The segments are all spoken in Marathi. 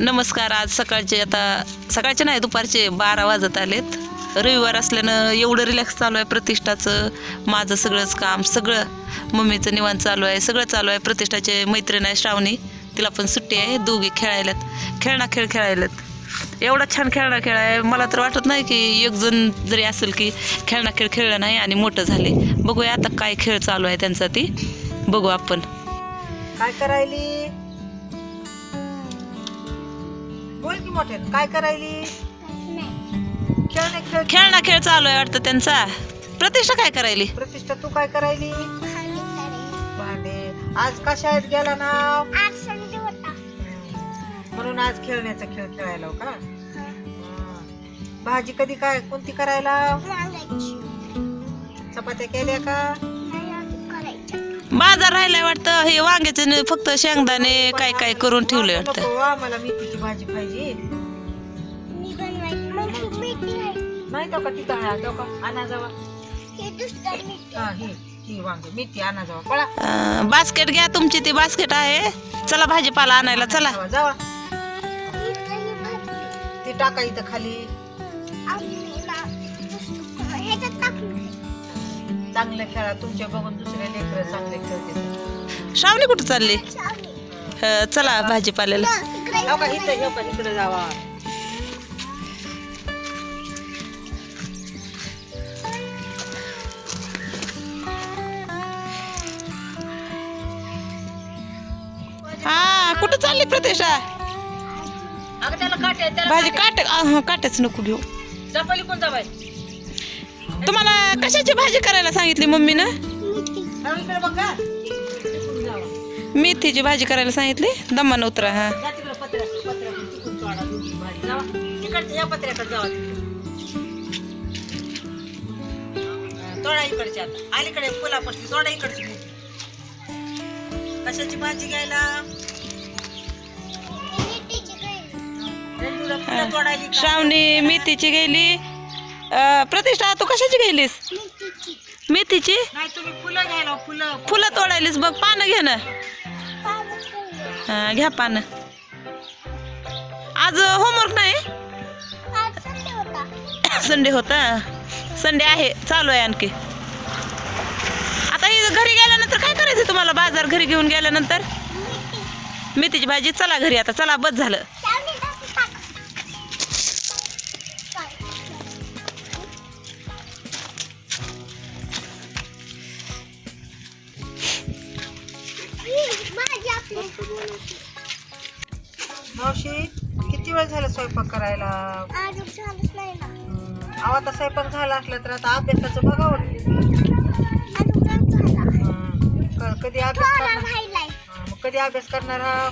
नमस्कार आज सकाळचे आता सकाळचे नाही दुपारचे बारा वाजत आलेत. रविवार असल्यानं एवढं रिलॅक्स चालू आहे प्रतिष्ठाचं. माझं सगळंच काम सगळं मम्मीचं निवांत चालू आहे सगळं चालू आहे प्रतिष्ठाचे. मैत्रीण आहे श्रावणी तिला पण सुट्टी आहे दोघे खेळायलात खेळणा खेळ खेळायलात एवढा छान खेळणा खेळ आहे. मला तर वाटत नाही की एक जण जरी असेल की खेळणा खेळ खेळला नाही आणि मोठं झाले. बघूया आता काय खेळ चालू आहे त्यांचा ती. बघू आपण. काय करायली? बोल की मोठे काय करायली? खेळ नाही खेळ खेळणा खेळ चालू आहे वाटतं त्यांचा. प्रतिष्ठा काय करायली? प्रतिष्ठा तू काय करायली? भांडे. आज का शाळेत गेला ना? म्हणून आज खेळण्याचा खेळ खेळायला हो का. भाजी कधी काय कोणती करायला? चपात्या केल्या का? बाजार राहिलाय वाटतं. हे वांग्याचे न फक्त शेंगदाणे काय काय करून ठेवले वाटतं. नको वा, मला मेथीची भाजी पाहिजे. नाही तो का तिथं आहे तो का आणा जावा हा ही ही वांगे मेथी आणा जावा पळा. अं, बास्केट घ्या तुमची ती बास्केट आहे. चला भाजीपाला आणायला चला. जावा जावा. ती टाका इथं खाली. चांगलं खेळा तुमच्या बघून दुसरे लेकर चांगले खेळते श्रावणी कुठं चालली? चला भाजीपाल्याला. हो का इथं हो का इकडे जावा. हा कुठं चालली प्रतिष्ठा अगं त्याला काटे त्याला भाजी काट. काटच नको घेऊ. चपाली कोण जावाय तुम्हाला कशाची भाजी करायला सांगितली मम्मीनं मेथीची भाजी करायला सांगितली दमानं उतरा हा तोडा आता अलीकडे तोडा इकडची. कशाची भाजी घ्यायला फुलं? श्रावणी मेथीची गेली प्रतिष्ठा तू कशाची गेलीस मेथीची? नाही तुम्ही फुलं घ्यायला फुलं. फुलं तोडायलीस बघ पानं घे ना. हा, घ्या पानं. आज होमवर्क नाही? संडे होता. संडे आहे चालू आहे आणखी. आता हे घरी गेल्यानंतर काय करायचं तुम्हाला? बाजार घरी घेऊन गेल्यानंतर? मेथीची भाजी चला घरी आता चला बस झालं. मावशी किती वेळ झाला स्वयंपाक करायला? हम्म, अहो आता स्वयंपाक झाला असला तर आता अभ्यासाचं बघावं हम्म, क- कधी अभ्यास करणार? हा, मग कधी अभ्यास करणार हा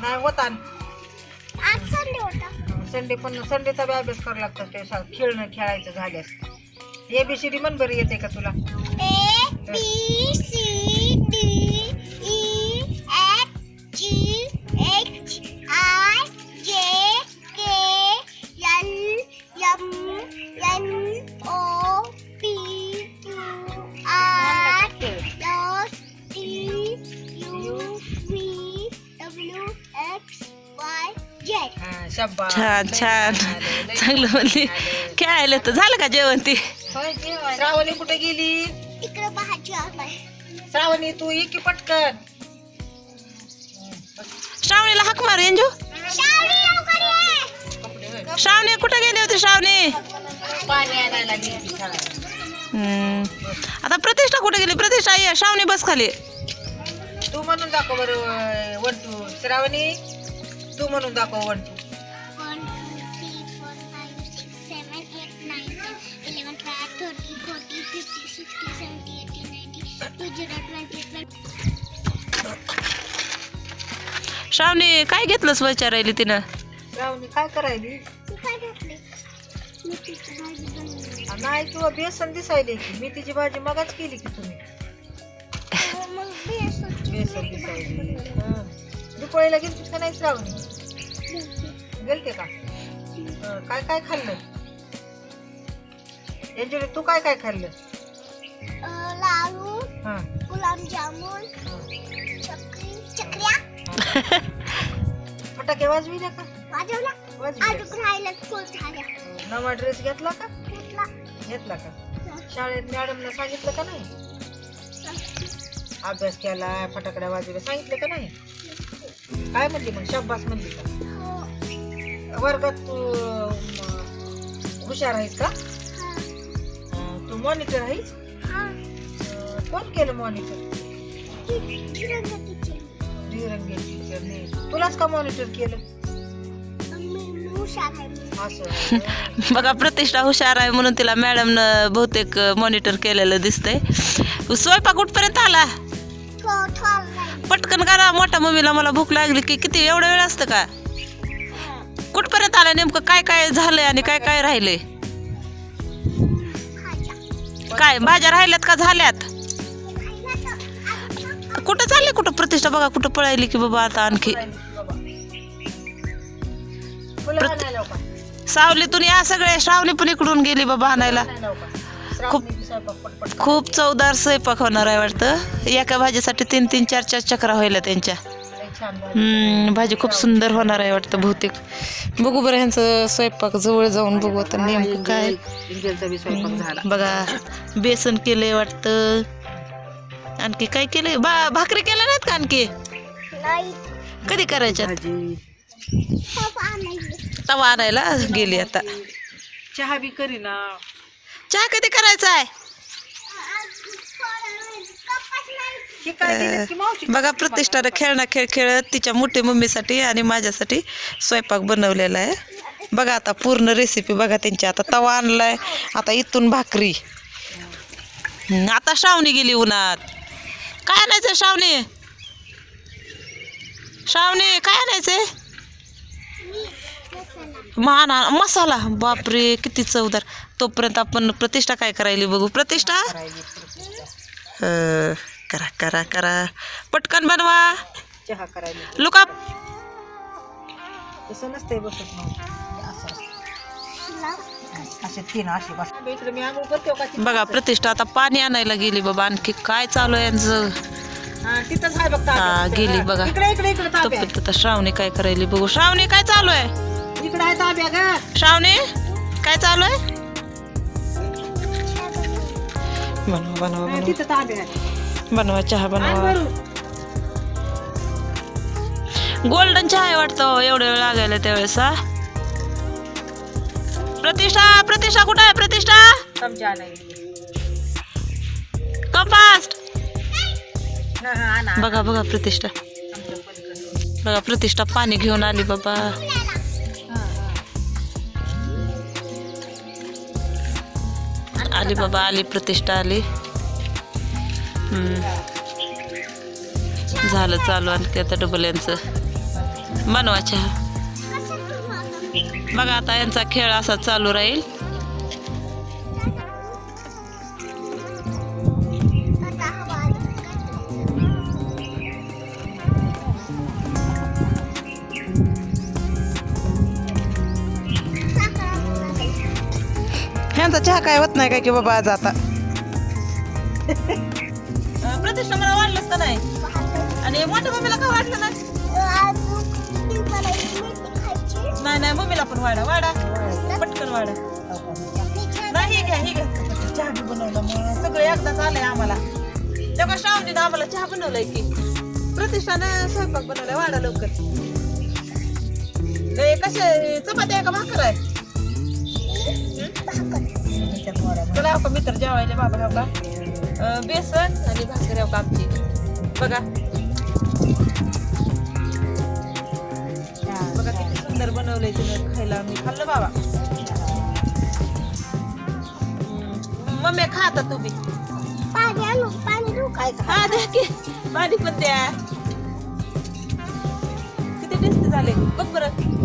नाही होता संडे पण संडेचा बी अभ्यास करावा लागतो ते सा- खेळणं खेळायचं झाल्यास. एबीसीडी म्हण बरं येते का तुला? हा, शाब्बास. छान छान. चांगलं म्हणली. खेळायला तर? झालं का जेवण ती? श्रावणी कुठे गेली? इकडे भाजी आलाय श्रावणी तू ये की पटकन. श्रावणीला हाक मार ये. श्रावणी कुठे गेली होती श्रावणी. आता प्रतिष्ठा कुठे गेली? प्रतिष्ठा ये श्रावणी बस खाली. तू म्हणून दाखव बरं वन टू श्रावणी तू म्हणून दाखव वन टू श्रावणी काय घेतलंस विचारायली तिनं? श्रावणी काय करायली? तू काय घेतली भाजी बनवली नाही तू बेसन दिसायली की. मी तिची भाजी मगाच केली की तुम्ही. हो, मग बेसनची बेसन दिसायली. हं. गेलतीस का नाही श्रावणी? गेलते का? हं, काय काय खाल्लं? अंजली तू काय काय खाल्लं? गुलाबजामुन. चकरी चकऱ्या फटाके वाजविले का? वाजवला. वाजविले अजून राहिलं फुल झाल्या. नवा ड्रेस घेतला का? घेतला. घेतला का? शाळेत मॅडमला सांगितलं का नाही? अभ्यास केला फटाकड्या वाजवल्या सांगितलं का नाही? काय म्हणली मग? शब्बास म्हणली का? हो. वर्गात तू हुशार आहेस का? तू मॉनिटर आहेस? कोण केलं मॉनिटर तुलाच का मॉनिटर केलं? आहे. बघा प्रतिष्ठा हुशार आहे म्हणून तिला मॅडमनं बहुतेक मॉनिटर केलेलं दिसतंय. स्वयंपाक कुठपर्यंत आला? राहिलं पटकन करा मोठ्या मम्मीला मला भूक लागली की किती एवढा वेळ असतं का? कुठपर्यंत आलं नेमकं? काय काय झालंय आणि काय काय राहिलंय? भाज्या. काय भाज्या राहिल्यात का झाल्यात? राहिला कुठं चालले कुठं प्रतिष्ठा? बघा कुठं पळायली की बाबा आता आणखी. सावलीतून या सगळे. श्रावणी पण इकडून गेली बाबा आणायला. खूप- खूप चवदार स्वयंपाक होणार आहे वाटतं. एका भाजीसाठी तीन तीन चार चार चक्रा व्हायला त्यांच्या. भाजी. हम्म, भाजी खूप सुंदर होणार आहे वाटतं बहुतेक. बघू बरं ह्यांचं स्वयंपाक जवळ जाऊन बघू आता नेमकं काय. बघा बेसन केलंय वाटतं. आणखी काय केलंय? बा भाकरी केल्या नाहीत का आणखी? नाही. कधी आणायची तवा आणायला गेली आता. चहा बी करीना चहा कधी करायचा आहे बघा प्रतिष्ठानं खेळणं खेळ खेळत तिच्या मोठ्या मम्मीसाठी आणि माझ्यासाठी स्वयंपाक बनवलेला आहे. बघा आता पूर्ण रेसिपी बघा त्यांची. आता तवा आणलाय आता इथून भाकरी. आता श्रावणी गेली उन्हात. काय आणायचं श्रावणी? श्रावणी काय आणायचंय? मान मसाला. बापरे किती चवदार तोपर्यंत आपण प्रतिष्ठा काय करायली बघू? प्रतिष्ठा? करा करा करा. पटकन बनवा. चहा करायली. लुका तसं नसतंय बसत असं तीन असे बस? बघा प्रतिष्ठा आता पाणी आणायला गेली बाबा आणखी काय चालू आहे यांचं? हा, बघ ताब्यात. गेली बघा. आता श्रावणी काय करायली बघू. श्रावणी काय चालू आहे? इकडे आहे ताब्या ग श्रावणी काय चालू आहे? बनवा बनवा बनवा. चहा बनवा. गोल्डन चहा आहे वाटतं एवढं वेळ लागायला त्यावेळेस हा? प्रतिष्ठा प्रतिष्ठा कुठं आहे प्रतिष्ठा चमचा आणायची कंपास्ट हा हा आणा बघा बघा प्रतिष्ठा आमच्या पलीकडे. बघा प्रतिष्ठा पाणी घेऊन आली बाबा हा, हा. आली बाबा आली प्रतिष्ठा आली हम्म. झालं चालू आणखी आता डबल यांचं बनवा चहा बघा आता यांचा खेळ असा चालू राहील. ह्यांचा चहा काय होत नाही काय की बाबा आज आता प्रतिष्ठा मला वाढलंच का नाही. आणि मोठ्या मम्मीला काय वाटलं नाही नाही नाही मम्मीला पण वाडा वाडा पटकन वाडा नाही घ्या हे घ्या. चहा बी बनवला मग. सगळं एकदाच आलंय आम्हाला. तेव्हा श्रावणीनं आम्हाला चहा बनवलाय की. प्रतिष्ठानं स्वयंपाक बनवलाय वाडा लवकर. हे कसे चपाती आहे का भाकर आहे? तुला त्याच्यात का मित्र जेवायला बाबा का बेसन आणि भाकर हो का आमची. बघा. बनवलंय खायला. मी खाल्लं बाबा. मम्मी खा आता तुम्ही पाणी पण द्या. किती टेस्टी झाले. बघ बरं.